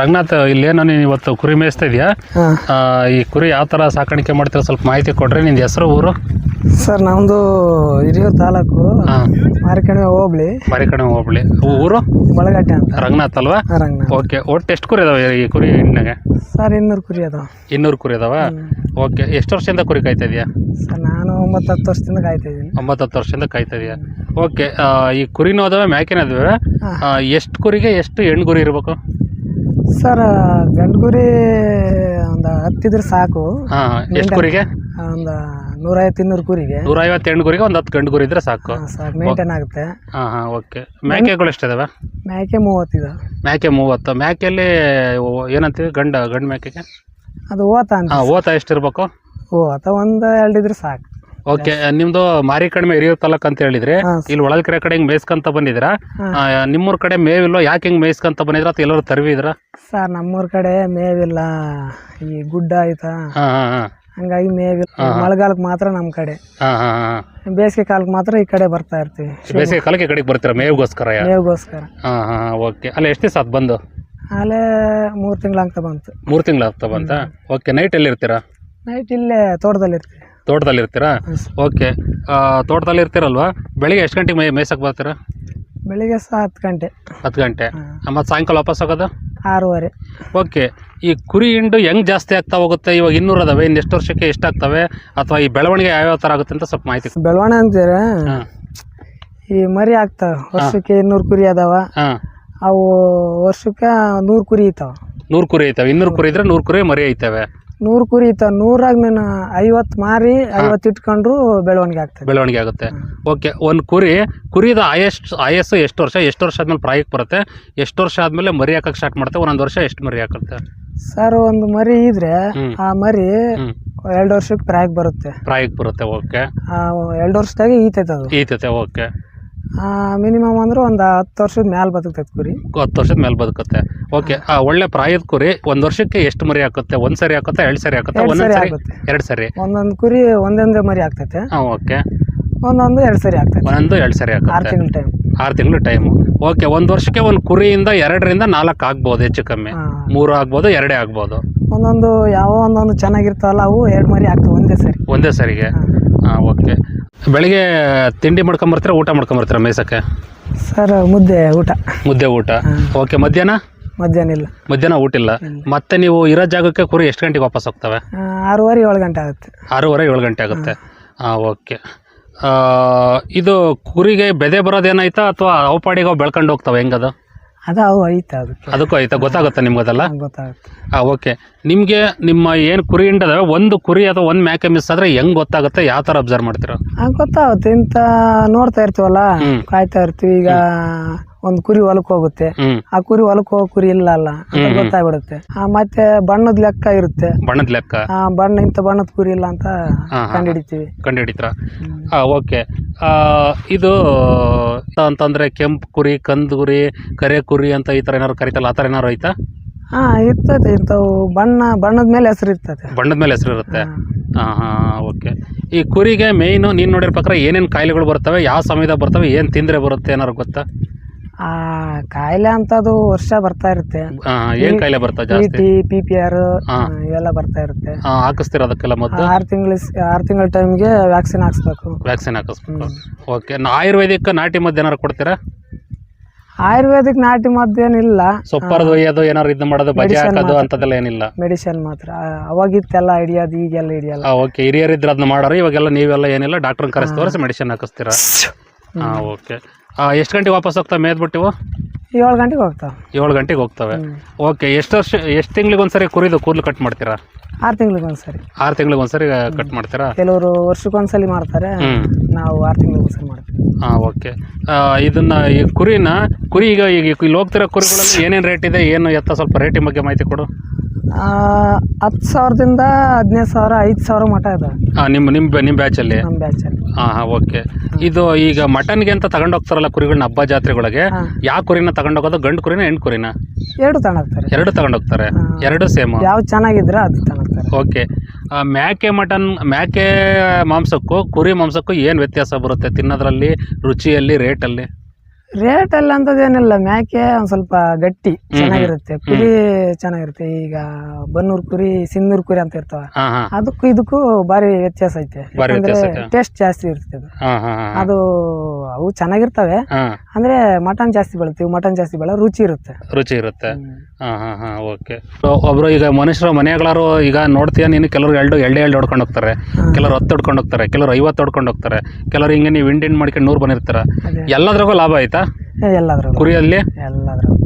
ರಂಗನಾಥ್ ಇಲ್ಲೇನೋ ನೀನು ಇವತ್ತು ಕುರಿ ಮೇಯಿಸ್ತಾ ಇದೆಯಾ? ಈ ಕುರಿ ಯಾವ ಥರ ಸಾಕಾಣಿಕೆ ಮಾಡ್ತೀರ? ಸ್ವಲ್ಪ ಮಾಹಿತಿ ಕೊಡ್ರಿ. ನಿಂದು ಹೆಸರು ಊರು? ಸರ್ ನಮ್ಮದು ಹಿರಿಯೂರು ತಾಲೂಕು ಹಾಂ. ಮಾರಿಕಣಿವೆ ಹೋಬಳಿ. ಮರಿ ಹೋಬಳಿ. ಊರು? ಬಳಗಟ್ಟೆ ಅಂತ. ರಂಗನಾಥ್ ಅಲ್ವಾ? ರಂಗನಾಥ್. ಓಕೆ ಒಟ್ಟು ಎಷ್ಟು ಕುರಿ ಅದಾವೆ ಈ ಕುರಿ ಎಣ್ಣೆಗೆ ಸರ್ ಇನ್ನೂರು ಕುರಿ ಅದಾವ. ಇನ್ನೂರು ಕುರಿ ಅದಾವ? ಓಕೆ ಎಷ್ಟು ವರ್ಷದಿಂದ ಕುರಿ ಕಾಯ್ತಾ ಇದೆಯಾ? ಸರ್ ನಾನು ಒಂಬತ್ತು ಹತ್ತು ವರ್ಷದಿಂದ ಕಾಯ್ತಾ ಇದ್ದೀನಿ ಒಂಬತ್ತು ಹತ್ತು ವರ್ಷದಿಂದ ಕಾಯ್ತಾ ಇದೆಯಾ? ಓಕೆ ಈ ಕುರಿನೂ ಅದಾವೆ ಮ್ಯಾಕಿನ ಅದಾವೆ. ಎಷ್ಟು ಕುರಿಗೆ ಎಷ್ಟು ಹೆಣ್ಣು ಕುರಿ ಇರಬೇಕು? ಸರ್ ಗಂಡು ಗುರಿ ಒಂದು ಹತ್ತಿದ್ರೆ ಸಾಕು. ಹಾಂ ಎಷ್ಟು ಕುರಿಗೆ ಒಂದು ನೂರೈವತ್ತು ಇನ್ನೂರು ಕುರಿಗೆ ನೂರೈವತ್ತು ಹೆಣ್ಣು ಕುರಿಗೆ ಒಂದು ಹತ್ತು ಗಂಡು ಕುರಿ ಇದ್ರೆ ಸಾಕು. ಸರ್ ಮೇಂಟೈನ್ ಆಗುತ್ತೆ. ಹಾಂ ಹಾಂ ಓಕೆ. ಮೇಕೆಗಳು ಎಷ್ಟಿದಾವೆ? ಮೇಕೆ ಮೂವತ್ತಿದೆ ಮೇಕೆ ಮೂವತ್ತು. ಮೇಕೆಯಲ್ಲಿ ಏನಂತೀವಿ ಗಂಡ ಗಂಡು ಮೇಕೆಗೆ? ಅದು ಓತ ಅಂತ. ಹಾಂ ಓತ ಎಷ್ಟಿರ್ಬೇಕು ಓತ ಒಂದು ಎರಡು ಇದ್ರೆ ಸಾಕು. ಓಕೆ ನಿಮ್ದು ಮಾರಿ ಕಡಿಮೆ ಹಿರಿಯೂರು ತಾಲೂಕ್ ಅಂತ ಹೇಳಿದ್ರೆ ಇಲ್ಲಿ ಒಳಲ್ಕೆರೆ ಕಡೆ ಹಿಂಗ್ ಮೇಯ್ಸ್ಕೊಂತ ಬಂದಿದ್ರ. ಆ, ನಿಮ್ಮೂರ್ ಕಡೆ ಮೇವಿಲ್ಲ ಯಾಕೆ ಹಿಂಗ್ ಮೇಯ್ಸ್ಕೊಂತ ಬಂದಿದ್ರ ಅಥವಾ ಎಲ್ಲರೂ ತರವಿದ್ರ ಸರ್ ನಮ್ಮೂರ್ ಕಡೆ ಮೇವಿಲ್ಲ. ಈ ಗುಡ್ಡ ಆಯ್ತಾ? ಹಾಂ ಹಾಂ ಹಾಂ. ಹಂಗಾಗಿ ಮೇವಿಲ್ಲ. ಮಳೆಗಾಲಕ್ಕೆ ಮಾತ್ರ ನಮ್ಮ ಕಡೆ. ಹಾಂ ಹಾಂ ಹಾಂ ಬೇಸಿಗೆ ಕಾಲಕ್ಕೆ ಮಾತ್ರ ಈ ಕಡೆ ಬರ್ತಾ ಇರ್ತೀವಿ. ಬೇಸಿಗೆ ಕಾಲಕ್ಕೆ ಈ ಕಡೆಗೆ ಬರ್ತೀರಾ? ಮೇವಿಗೋಸ್ಕರ ಮೇವಿಗೋಸ್ಕರ. ಹಾಂ ಹಾಂ ಓಕೆ. ಅಲ್ಲ ಎಷ್ಟು ದಿವಸ ಅದು ಬಂದು? ಆಲೇ ಮೂರು ತಿಂಗಳಾಗ್ತಾ ಬಂತು. ಮೂರು ತಿಂಗಳು ಆಗ್ತಾ ಬಂತ? ಓಕೆ ನೈಟ್ ಎಲ್ಲಿ ಇರ್ತೀರಾ ನೈಟ್ ಇಲ್ಲೇ ತೋಟದಲ್ಲಿ ಇರ್ತೀವಿ ತೋಟದಲ್ಲಿ ಇರ್ತೀರಾ ಓಕೆ. ತೋಟದಲ್ಲಿ ಇರ್ತೀರಲ್ವಾ ಬೆಳಿಗ್ಗೆ ಎಷ್ಟು ಗಂಟೆಗೆ ಮೇ ಮೇಯ್ಸಕ್ಕೆ ಬರ್ತೀರಾ? ಬೆಳಿಗ್ಗೆ ಸಹ ಹತ್ತು ಗಂಟೆ. ಹತ್ತು ಗಂಟೆ. ಮತ್ತು ಸಾಯಂಕಾಲ ವಾಪಸ್ ಹೋಗೋದು? ಆರೂವರೆ. ಓಕೆ. ಈ ಕುರಿ ಹಿಂಡು ಹೆಂಗೆ ಜಾಸ್ತಿ ಆಗ್ತಾ ಹೋಗುತ್ತೆ? ಇವಾಗ ಇನ್ನೂರು ಅದಾವೆ ಇನ್ನು ಎಷ್ಟು ವರ್ಷಕ್ಕೆ ಎಷ್ಟಾಗ್ತವೆ? ಅಥವಾ ಈ ಬೆಳವಣಿಗೆ ಯಾವ್ಯಾವ ಥರ ಆಗುತ್ತೆ ಅಂತ ಸ್ವಲ್ಪ ಮಾಹಿತಿ ಬೆಳವಣಿಗೆ ಅಂತೀರ? ಹಾಂ. ಈ ಮರಿ ಆಗ್ತಾವೆ. ವರ್ಷಕ್ಕೆ ಇನ್ನೂರು ಕುರಿ ಅದಾವ. ಅವು ವರ್ಷಕ್ಕೆ ನೂರು ಕುರಿ ಇತಾವ ನೂರು ಕುರಿ ಐತವೆ. ಇನ್ನೂರು ಕುರಿ ಇದ್ರೆ ನೂರು ಕುರಿ ಮರಿ ಐತವೆ. ನೂರು ಕುರಿ ಇತ್ತ ನೂರಾಗ ನೀನು ಐವತ್ತು ಮಾರಿ ಐವತ್ತು ಇಟ್ಕೊಂಡ್ರು ಬೆಳವಣಿಗೆ ಆಗ್ತದೆ ಬೆಳವಣಿಗೆ ಆಗುತ್ತೆ. ಓಕೆ ಒಂದು ಕುರಿ ಕುರಿದ ಆಯಸ್ ಆಯಸ್ಸು ಎಷ್ಟು ವರ್ಷ ಎಷ್ಟು ವರ್ಷ ಆದ್ಮೇಲೆ ಪ್ರಾಯಕ್ಕೆ ಬರುತ್ತೆ? ಎಷ್ಟು ವರ್ಷ ಆದ್ಮೇಲೆ ಮರಿ ಹಾಕಕ್ಕೆ ಸ್ಟಾರ್ಟ್ ಮಾಡುತ್ತೆ? ಒಂದೊಂದು ವರ್ಷ ಎಷ್ಟು ಮರಿ ಹಾಕುತ್ತೆ? ಸರ್ ಒಂದು ಮರಿ ಇದ್ರೆ ಆ ಮರಿ ಎರಡು ವರ್ಷಕ್ಕೆ ಪ್ರಾಯಕ್ಕೆ ಬರುತ್ತೆ. ಪ್ರಾಯಕ್ಕೆ ಬರುತ್ತೆ ಓಕೆ. ಆ ಎರಡು ವರ್ಷದಾಗೆ ಈತೈತೆ ಅದು. ಈತೈತೆ ಓಕೆ. ಮಿನಿಮಮ್ ಅಂದ್ರೆ ಒಂದು ಹತ್ತು ವರ್ಷದ ಮ್ಯಾಲೆ ಬದುಕ್ತೈತೆ ಕುರಿ. ಹತ್ತು ವರ್ಷದ ಮೇಲೆ ಬದುಕುತ್ತೆ. ಓಕೆ ಆ ಒಳ್ಳೆ ಪ್ರಾಯದ ಕುರಿ ಒಂದ್ ವರ್ಷಕ್ಕೆ ಎಷ್ಟು ಮರಿ ಹಾಕುತ್ತೆ? ಒಂದ್ ಸರಿ ಹಾಕುತ್ತೆ ಎರಡು ಸರಿ ಹಾಕುತ್ತೆ? ಎರಡ್ ಒಂದೊಂದು ಸರಿ ಸರಿ ಆಗುತ್ತೆ ಎರಡು ಸರಿ. ಒಂದೊಂದು ಕುರಿ ಒಂದೊಂದೇ ಮರಿ ಆಗ್ತೈತೆ ಹಾಂ ಓಕೆ. ಒಂದೊಂದು ಎರಡು ಸರಿ ಆಗ್ತೈತೆ ಒಂದೊಂದು ಎರಡು ಸರಿ ಆರು ಹಾಕುತ್ತೆ ತಿಂಗಳ ಟೈಮ್ ಆರು ತಿಂಗಳು ಟೈಮು ಓಕೆ ಒಂದ್ ವರ್ಷಕ್ಕೆ ಒಂದು ಕುರಿಯಿಂದ ಎರಡರಿಂದ ನಾಲ್ಕು ಆಗ್ಬೋದು ಹೆಚ್ಚು ಕಮ್ಮಿ. ಮೂರು ಆಗ್ಬೋದು ಎರಡೇ ಆಗ್ಬೋದು. ಒಂದೊಂದು ಯಾವ ಒಂದೊಂದು ಚೆನ್ನಾಗಿರ್ತಾವಲ್ಲ ಅವು ಎರಡು ಮರಿ ಆಗ್ತವೆ ಒಂದೇ ಸರಿ. ಒಂದೇ ಸರಿಗೆ. ಹಾಂ ಓಕೆ. ಬೆಳಿಗ್ಗೆ ತಿಂಡಿ ಮಾಡ್ಕೊಂಬರ್ತೀರಾ ಊಟ ಮಾಡ್ಕೊಂಬರ್ತೀರಾ ಮೇಸಕ್ಕೆ ಸರ್ ಮುದ್ದೆ ಊಟ. ಮುದ್ದೆ ಊಟ. ಓಕೆ ಮಧ್ಯಾಹ್ನ? ಮಧ್ಯಾಹ್ನ ಇಲ್ಲ. ಮಧ್ಯಾಹ್ನ ಊಟ ಇಲ್ಲ. ಮತ್ತೆ ನೀವು ಇರೋ ಜಾಗಕ್ಕೆ ಕುರಿ ಎಷ್ಟು ಗಂಟೆಗೆ ವಾಪಸ್ ಹೋಗ್ತವೆ? ಆರೂವರೆ ಏಳು ಗಂಟೆ ಆಗುತ್ತೆ. ಆರೂವರೆ ಏಳು ಗಂಟೆ ಆಗುತ್ತೆ. ಹಾಂ. ಓಕೆ ಇದು ಕುರಿಗೆ ಬೆದೆ ಬರೋದೇನಾಯ್ತಾ ಅಥವಾ ಅವು ಪಾಡಿಗೆ ಅವು ಬೆಳ್ಕೊಂಡು ಹೋಗ್ತವೆ ಹೆಂಗದು? ಅದು ಅವು ಐತೆ ಅದಕ್ಕೆ. ಅದಕ್ಕೂ ಆಯ್ತಾ ಗೊತ್ತಾಗುತ್ತಾ ನಿಮ್ಗೆ ಅದೆಲ್ಲ? ಗೊತ್ತಾಗುತ್ತೆ. ಹಾಂ ಓಕೆ. ನಿಮಗೆ ನಿಮ್ಮ ಏನು ಕುರಿ ಹಿಂಡದ ಒಂದು ಕುರಿ ಅಥವಾ ಒಂದು ಮ್ಯಾಕೆ ಮಿಸ್ ಆದರೆ ಹೆಂಗೆ ಗೊತ್ತಾಗುತ್ತೆ ಯಾವ ಥರ ಅಬ್ಸರ್ವ್ ಮಾಡ್ತೀರಾ? ಆ, ಗೊತ್ತಾಗುತ್ತೆ. ಇಂಥ ನೋಡ್ತಾ ಇರ್ತೀವಲ್ಲ ಹ್ಮ್. ಕಾಯ್ತಾ ಇರ್ತೀವಿ. ಈಗ ಒಂದು ಕುರಿ ಹೊಲಕ್ಕೆ ಹೋಗುತ್ತೆ. ಹ್ಞೂ ಆ ಕುರಿ ಹೊಲಕ್ಕೆ ಹೋಗೋ ಕುರಿ ಇಲ್ಲ ಅಲ್ಲ ಅಂತ ಗೊತ್ತಾಗ್ಬಿಡುತ್ತೆ. ಆ, ಮತ್ತೆ ಬಣ್ಣದ ಲೆಕ್ಕ ಇರುತ್ತೆ. ಬಣ್ಣದ ಲೆಕ್ಕ? ಆ, ಬಣ್ಣ ಇಂಥ ಬಣ್ಣದ ಕುರಿ ಇಲ್ಲ ಅಂತ ಹಾ, ಹಿಡಿತೀವಿ ಕಂಡುಹಿಡಿತೀವಿ ಹಾಂ ಓಕೆ. ಇದು ಅಂತಂದರೆ ಕೆಂಪು ಕುರಿ ಕಂದು ಕುರಿ ಕರೆ ಕುರಿ ಅಂತ ಈ ಥರ ಏನಾದ್ರು ಕರಿತಲ್ಲ ಆ ಥರ ಏನಾದ್ರು ಐತಾ? ಹಾ ಇರ್ತದೆ. ಇಂಥವು ಬಣ್ಣ ಬಣ್ಣದ ಮೇಲೆ ಹೆಸರು ಇರ್ತದೆ. ಬಣ್ಣದ ಮೇಲೆ ಹೆಸರು ಇರುತ್ತೆ. ಹಾ. ಹಾಂ ಓಕೆ. ಈ ಕುರಿಗೆ ಮೇಯ್ನು ನೀನು ನೋಡಿರೋ ಪ್ರಕಾರ ಏನೇನು ಕಾಯಿಲೆಗಳು ಬರ್ತವೆ ಯಾವ ಸಮಯದಾಗ ಬರ್ತವೆ ಏನು ತಿಂದರೆ ಬರುತ್ತೆ ಏನಾದ್ರು ಗೊತ್ತಾ? ಆ ಕಾಯಿಲೆ ಅಂತದು ವರ್ಷ ಬರ್ತಾ ಇರುತ್ತೆ. ಏನ್ ಕಾಯಿಲೆ ಬರ್ತಾ ಜಾಸ್ತಿ? T P P R. ಇವೆಲ್ಲ ಬರ್ತಾ ಇರುತ್ತೆ. ಹಾಕಿಸ್ತೀರ ಅದಕ್ಕೆಲ್ಲ ಮದ್ದು? ಆರು ತಿಂಗಳ ಆರು ತಿಂಗಳ ಟೈಮ್ಗೆ ವ್ಯಾಕ್ಸಿನ್ ಹಾಕಿಸ್ಬೇಕು. ವ್ಯಾಕ್ಸಿನ್ ಹಾಕಿಸ್ಬೇಕು. ಓಕೆ ಆಯುರ್ವೇದಿಕ್ ನಾಟಿ ಮದ್ದು ಏನಾರು ಕೊಡ್ತೀರಾ? ಆಯುರ್ವೇದಿಕ್ ನಾಟಿ ಮದ್ದು ಏನಿಲ್ಲ. ಸೊಪ್ಪರದು ಒಯ್ಯೋದು ಏನಾರು ಇದು ಮಾಡೋದು ಬಜೆ ಹಾಕೋದು ಮಾತ್ರ. ಏನಿಲ್ಲ? ಮೆಡಿಸಿನ್ ಮಾತ್ರ. ಅವಾಗಿತ್ತೆಲ್ಲ ಹಿಡಿಯೋದು ಈಗೆಲ್ಲ ಹಿಡಿಯಲ್ಲ. ಓಕೆ ಹಿರಿಯರಿದ್ರೆ ಅದನ್ನ ಮಾಡೋರು ಇವಾಗೆಲ್ಲ ನೀವೆಲ್ಲ ಏನಿಲ್ಲ ಡಾಕ್ಟರ್ ಕರೆಸಿ ತೋರಿಸಿ ಮೆಡಿಸಿನ್ ಹಾಕಿಸ್ತೀರಾ? ಹಾಂ ಓಕೆ. ಎಷ್ಟು ಗಂಟೆಗೆ ವಾಪಸ್ ಹೋಗ್ತಾವೆ ಮೇದ್ಬಿಟ್ಟಿವು ಏಳು ಗಂಟೆಗೆ ಹೋಗ್ತಾವೆ. ಏಳು ಗಂಟೆಗೆ ಹೋಗ್ತವೆ. ಓಕೆ ಎಷ್ಟು ವರ್ಷ ಎಷ್ಟು ತಿಂಗಳಿಗೆ ಒಂದ್ಸರಿ ಕುರಿದು ಕೂದಲು ಕಟ್ ಮಾಡ್ತೀರಾ? ಆರು ತಿಂಗಳಿಗೆ ಒಂದ್ಸರಿ. ಆರು ತಿಂಗಳಿಗೆ ಒಂದ್ಸರಿ ಕಟ್ ಮಾಡ್ತೀರಾ? ಕೆಲವರು ವರ್ಷಕ್ಕೊಂದ್ಸಲಿ ಮಾಡ್ತಾರೆ. ನಾವು ಆರು ತಿಂಗಳಿಗೆ ಒಂದ್ಸರಿ ಮಾಡ್ತೀವಿ. ಹಾಂ ಓಕೆ ಇದನ್ನ ಈ ಕುರಿನ ಕುರಿ ಈಗ ಈಗ ಇಲ್ಲಿ ಹೋಗ್ತಿರೋ ಕುರಿಗಳಲ್ಲಿ ಏನೇನು ರೇಟ್ ಇದೆ ಏನು ಎತ್ತ ಸ್ವಲ್ಪ ರೇಟಿನ ಬಗ್ಗೆ ಮಾಹಿತಿ ಕೊಡು. ಹತ್ತು ಸಾವಿರದಿಂದ ಹದಿನೈದು ಸಾವಿರ ಐದು ಸಾವಿರ ಮಠ ಇದೆ ಹಾಂ ನಿಮ್ಮ ನಿಮ್ಮ ನಿಮ್ಮ ಬ್ಯಾಚಲ್ಲಿ ನಮ್ಮ ಬ್ಯಾಚಲ್ಲಿ ಹಾಂ ಹಾಂ. ಓಕೆ ಇದು ಈಗ ಮಟನ್ಗೆ ಅಂತ ತಗೊಂಡೋಗ್ತಾರಲ್ಲ ಕುರಿಗಳನ್ನ ಹಬ್ಬ ಜಾತ್ರೆಗಳಿಗೆ. ಯಾವ ಕುರಿನ ತಗೊಂಡೋಗೋದು ಗಂಡು ಕುರಿನ ಹೆಣ್ಣು ಕುರಿನ? ಎರಡು ತಗೊಂಡೋಗ್ತಾರೆ. ಎರಡು ತಗೊಂಡೋಗ್ತಾರೆ. ಎರಡು ಸೇಮ್ ಯಾವ ಚೆನ್ನಾಗಿದ್ರೆ ಅದು ತಗೊಂಡೋಗ್ತಾರೆ. ಓಕೆ ಮ್ಯಾಕೆ ಮಟನ್ ಮ್ಯಾಕೆ ಮಾಂಸಕ್ಕೂ ಕುರಿ ಮಾಂಸಕ್ಕೂ ಏನು ವ್ಯತ್ಯಾಸ ಬರುತ್ತೆ ತಿನ್ನೋದ್ರಲ್ಲಿ ರುಚಿಯಲ್ಲಿ ರೇಟಲ್ಲಿ ರೇಟ್ ಎಲ್ಲ ಅಂತದೇನಿಲ್ಲ ಮ್ಯಾಕೆ ಒಂದ್ ಸ್ವಲ್ಪ ಗಟ್ಟಿ ಚೆನ್ನಾಗಿರುತ್ತೆ. ಕುರಿ ಚೆನ್ನಾಗಿರುತ್ತೆ. ಈಗ ಬನ್ನೂರ್ ಕುರಿ ಸಿನ್ನೂರ್ ಕುರಿ ಅಂತ ಇರ್ತಾವ. ಹಾಂ ಹಾಂ. ಅದಕ್ಕೂ ಇದಕ್ಕೂ ಬಾರಿ ವ್ಯತ್ಯಾಸ ಐತೆ. ಭಾರಿ ಯಾಕಂದ್ರೆ ವ್ಯತ್ಯಾಸ ಐತೆ. ಟೇಸ್ಟ್ ಜಾಸ್ತಿ ಇರ್ತದೆ ಅದು. ಹಾಂ ಹಾಂ ಹಾಂ ಅದು ಅವು ಚೆನ್ನಾಗಿರ್ತವೆ. ಹಾಂ. ಅಂದ್ರೆ ಮಟನ್ ಜಾಸ್ತಿ ಬೆಳಿತೀವಿ ಮಟನ್ ಜಾಸ್ತಿ ಬೆಳ ರುಚಿ ಇರುತ್ತೆ. ರುಚಿ ಇರುತ್ತೆ. ಹಾಂ ಹಾಂ ಹಾಂ ಓಕೆ. ಒಬ್ರು ಈಗ ಮನುಷ್ಯರು ಮನೆಗಳಾರು ಈಗ ನೋಡ್ತೀಯ ನೀನು ಕೆಲವರು ಎಲ್ಡು ಎಲ್ಡೆ ಎಲ್ಡು ಹೊಡ್ಕೊಂಡು ಹೋಗ್ತಾರೆ. ಕೆಲವರು ಹತ್ತು ಹೊಡ್ಕೊಂಡು ಹೋಗ್ತಾರೆ ಕೆಲವರು ಐವತ್ತು ಹೊಡ್ಕೊಂಡು ಹೋಗ್ತಾರೆ. ಕೆಲವರು ಹಿಂಗೆ ನೀವು ಇಂಡಿಯನ್ ಮಾಡ್ಕೊಂಡು ನೂರು ಬಂದಿರ್ತಾರೆ. ಅದೇ. ಎಲ್ಲದ್ರಾಗೂ ಲಾಭ ಆಯ್ತಾ? ಎಲ್ಲದ್ರಲ್ಲೂ. ಕುರಿಯಲ್ಲಿ? ಆ,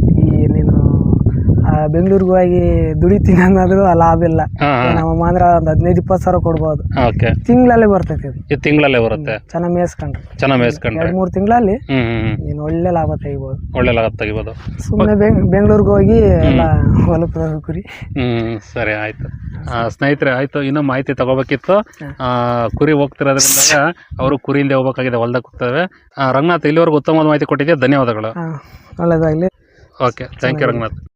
ಬೆಂಗ್ಳೂರ್ಗೆ ಹೋಗಿ ದುಡಿತೀನಿ ಅನ್ನೋದು ಲಾಭ ಇಲ್ಲ. ನಮ್ಮ ಮಾಂದ್ರ ನಮ್ಮಮ್ಮ ಅಂದ್ರೆ ಒಂದ್ ಹದಿನೈದು ಇಪ್ಪತ್ತು ಸಾವಿರ ಕೊಡ್ಬೋದು. ಓಕೆ. ತಿಂಗಳಲ್ಲಿ ಬರ್ತೈತಿ ಇದು. ಇದು ತಿಂಗಳಲ್ಲೇ ಬರುತ್ತೆ? ಚೆನ್ನಾಗಿ ಮೇಯಿಸ್ಕೊಂಡ್ರೆ. ಚೆನ್ನಾಗಿ ಮೇಯಿಸ್ಕೊಂಡ್ರೆ. ಎರಡ್ ಮೂರು ತಿಂಗಳಲ್ಲಿ ಹ್ಮ್ ಹ್ಮ್ ಹ್ಮ್. ನೀನು ಒಳ್ಳೆ ಲಾಭ ತೆಗಿಬೋದು. ಒಳ್ಳೆ ಲಾಭ ತೆಗಿಬೋದು. ಸುಮ್ಮನೆ ಬೆಂಗಳೂರಿಗೆ ಹೋಗಿ ಎಲ್ಲ ಹೊಲಕ್ಕೆ ಕುರಿ. ಹ್ಮ್ ಸರಿ ಆಯ್ತು. ಆ, ಸ್ನೇಹಿತರೆ ಆಯ್ತು. ಇನ್ನೂ ಮಾಹಿತಿ ತಗೋಬೇಕಿತ್ತು. ಆ, ಕುರಿ ಹೋಗ್ತಿರೋದ್ರಿಂದ ಅವರು ಕುರಿಯಿಂದ ಹೋಗ್ಬೇಕಾಗಿದೆ ಹೊಲ್ದಾಗ ಹೋಗ್ತೇವೆ. ರಂಗನಾಥ್ ಇಲ್ಲಿವರೆಗೂ ಉತ್ತಮವಾದ ಮಾಹಿತಿ ಕೊಟ್ಟಿದ್ದೆ ಧನ್ಯವಾದಗಳು. ಹಾ, ಒಳ್ಳೇದಾಗ್ಲಿ. Okay thank you Ranganath.